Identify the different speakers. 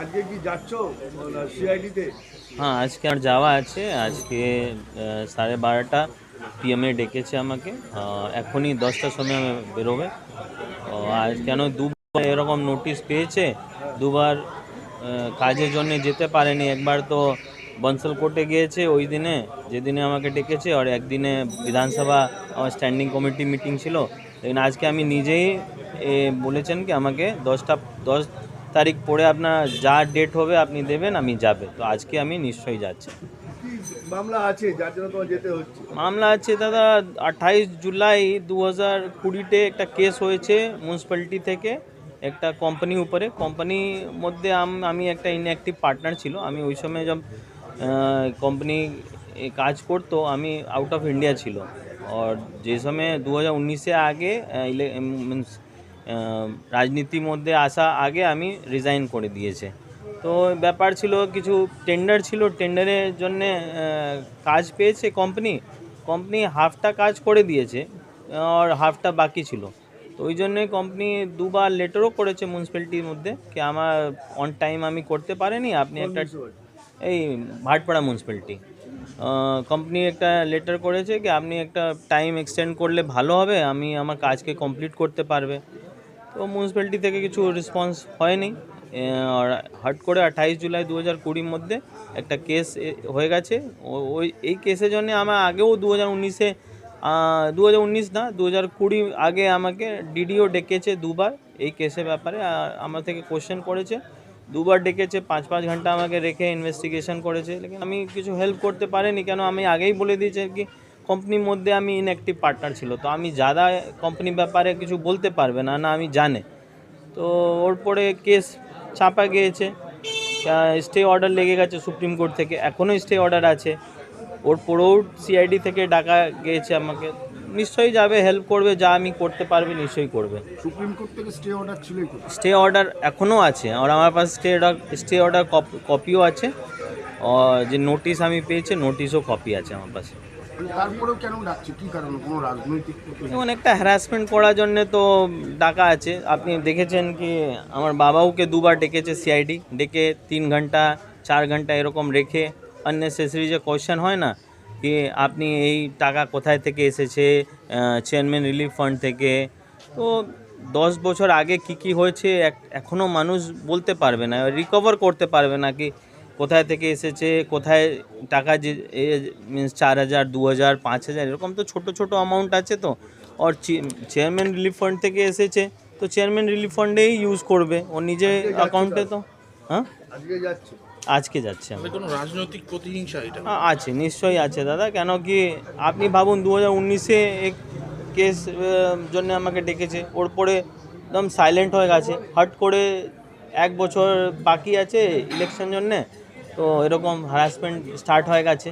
Speaker 1: আজকে কি যাচ্ছ? সিআইডিতে
Speaker 2: হ্যাঁ আজকে আমার যাওয়া আছে। আজকে সাড়ে বারোটা পিএমএ ডেকেছে আমাকে। এখনই দশটার সময় আমি বেরোবে। আজ কেন দুবার এরকম নোটিশ পেয়েছে? দুবার কাজের জন্য যেতে পারেনি। একবার তো বনসল কোর্টে গিয়েছে ওই দিনে, যেদিনে আমাকে ডেকেছে। আর একদিনে বিধানসভা, আমার স্ট্যান্ডিং কমিটি মিটিং ছিল। আজকে আমি নিজেই বলেছেন কি, আমাকে দশটা, দশ তারিখ পরে আপনার যা ডেট হবে আপনি দেবেন আমি যাবে। তো আজকে আমি নিশ্চয়ই যাচ্ছি।
Speaker 1: মামলা আছে? যার জন্য তোমার যেতে হচ্ছে।
Speaker 2: মামলা আছে দাদা আঠাইশ জুলাই দু হাজার কুড়িতে একটা কেস হয়েছে মিউনিসিপ্যালিটি থেকে একটা কোম্পানি উপরে। কোম্পানির মধ্যে আম- একটা ইনঅ্যাক্টিভ পার্টনার ছিল। আমি ওই সময় যখন কোম্পানি কাজ করতো আমি আউট অফ ইন্ডিয়া ছিল আর যে সময় দু হাজার উনিশে আগে মিনস রাজনীতির মধ্যে আসা আগে আমি রিজাইন করে দিয়েছে। তো ব্যাপার ছিল কিছু টেন্ডার ছিল টেন্ডারের জন্য কাজ পেয়েছে কোম্পানি কোম্পানি হাফটা কাজ করে দিয়েছে আর হাফটা বাকি ছিল। তো ওই জন্যে কোম্পানি দুবার লেটারও করেছে মিউনিসিপ্যালিটির মধ্যে কি আমার অন টাইম আমি করতে পারিনি আপনি একটা এই ভাটপাড়া মিউনিসিপ্যালিটি কোম্পানি একটা লেটার করেছে কি আপনি একটা টাইম এক্সটেন্ড করলে ভালো হবে আমি আমার কাজকে কমপ্লিট করতে পারবে। তো মিউনিসিপ্যালিটি থেকে কিছু রেসপন্স হয়নি। আর হট করে আঠাইশ জুলাই দু হাজার কুড়ির মধ্যে একটা কেস হয়ে গেছে। ওই, এই কেসের জন্য আমার আগেও দু হাজার উনিশে দু হাজার উনিশ না দু হাজার কুড়ি আগে আমাকে ডিডিও ডেকেছে দুবার এই কেসের ব্যাপারে। আমার থেকে কোশ্চেন করেছে, দুবার ডেকেছে, পাঁচ পাঁচ ঘণ্টা আমাকে রেখে ইনভেস্টিগেশন করেছে। আমি কিছু হেল্প করতে পারিনি, কেন আমি আগেই বলে দিয়েছি কি কোম্পানির মধ্যে আমি ইনঅ্যাক্টিভ পার্টনার ছিল। তো আমি যারা কোম্পানির ব্যাপারে কিছু বলতে পারবে না না আমি জানে। তো ওর পরে কেস চাপা গিয়েছে। স্টে অর্ডার লেগে গেছে সুপ্রিম কোর্ট থেকে। এখনও স্টে অর্ডার আছে। ওর পরেও সিআইডি থেকে ডাকা গিয়েছে আমাকে। নিশ্চয়ই যাবে হেল্প করবে যা আমি করতে পারবে নিশ্চয়ই করবে।
Speaker 1: সুপ্রিম কোর্ট থেকে স্টে অর্ডার ছিলই তো
Speaker 2: স্টে অর্ডার এখনও আছে। আর আমার পাশে স্টে অর্ডার স্টে অর্ডার কপিও আছে। যে নোটিশ আমি পেয়েছি নোটিশও কপি আছে আমার পাশে। একটা হ্যারাসমেন্ট করার জন্য তো ডাকা আছে। আপনি দেখেছেন কি, আমার বাবাওকে দুবার ডেকেছে সিআইডি ডেকে তিন ঘণ্টা, চার ঘণ্টা এরকম রেখে আননেসেসারি যে কোয়েশ্চেন হয় না, কি আপনি এই টাকা কোথায় থেকে এসেছে চেয়ারম্যান রিলিফ ফান্ড থেকে? তো দশ বছর আগে কি কি হয়েছে, এক- এখনও মানুষ বলতে পারবে না রিকভার করতে পারবে না, কি কোথায় থেকে এসেছে কোথায় টাকা যে মিনস চার হাজার দু হাজার পাঁচ হাজার এরকম তো ছোট ছোট অ্যামাউন্ট আছে তো। আর চেয়ারম্যান রিলিফ ফান্ড থেকে এসেছে তো চেয়ারম্যান রিলিফ ফান্ডেই ইউজ করবে। ও নিজে অ্যাকাউন্টে তো। হ্যাঁ?
Speaker 1: আজকে যাচ্ছে।
Speaker 2: আমি
Speaker 3: কোনো রাজনৈতিক প্রতিহিংসা এটা?
Speaker 2: আছে নিশ্চয়ই আছে দাদা। কেন কি আপনি ভাবুন দু হাজার উনিশে এক কেস জন্য আমাকে ডেকেছে। ওর পরে একদম সাইলেন্ট হয়ে গেছে। হট করে এক বছর বাকি আছে ইলেকশন জন্যে। তো এরকম হ্যারাসমেন্ট স্টার্ট হয়ে গেছে।